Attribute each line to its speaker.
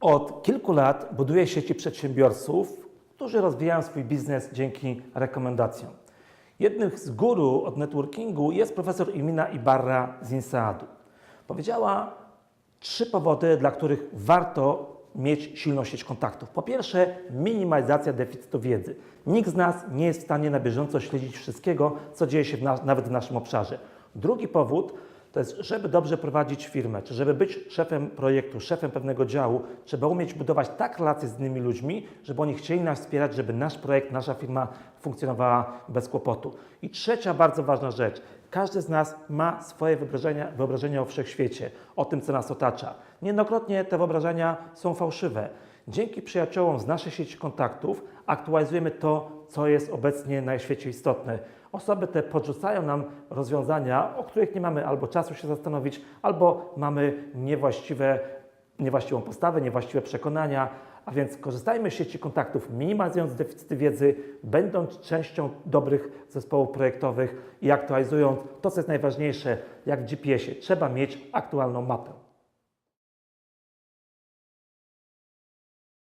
Speaker 1: Od kilku lat buduję sieci przedsiębiorców, którzy rozwijają swój biznes dzięki rekomendacjom. Jednym z guru od networkingu jest profesor Imina Ibarra z INSEAD-u. Powiedziała trzy powody, dla których warto mieć silną sieć kontaktów. Po pierwsze, minimalizacja deficytu wiedzy. Nikt z nas nie jest w stanie na bieżąco śledzić wszystkiego, co dzieje się w na, nawet w naszym obszarze. Drugi powód to jest, żeby dobrze prowadzić firmę, czy żeby być szefem projektu, szefem pewnego działu, trzeba umieć budować tak relacje z innymi ludźmi, żeby oni chcieli nas wspierać, żeby nasz projekt, nasza firma funkcjonowała bez kłopotu. I trzecia bardzo ważna rzecz. Każdy z nas ma swoje wyobrażenia, wyobrażenia o wszechświecie, o tym, co nas otacza. Niejednokrotnie te wyobrażenia są fałszywe. Dzięki przyjaciołom z naszej sieci kontaktów aktualizujemy to, co jest obecnie na świecie istotne. Osoby te podrzucają nam rozwiązania, o których nie mamy albo czasu się zastanowić, albo mamy niewłaściwe, niewłaściwą postawę, niewłaściwe przekonania. A więc korzystajmy z sieci kontaktów, minimalizując deficyty wiedzy, będąc częścią dobrych zespołów projektowych i aktualizując to, co jest najważniejsze, jak w GPS-ie. Trzeba mieć aktualną mapę.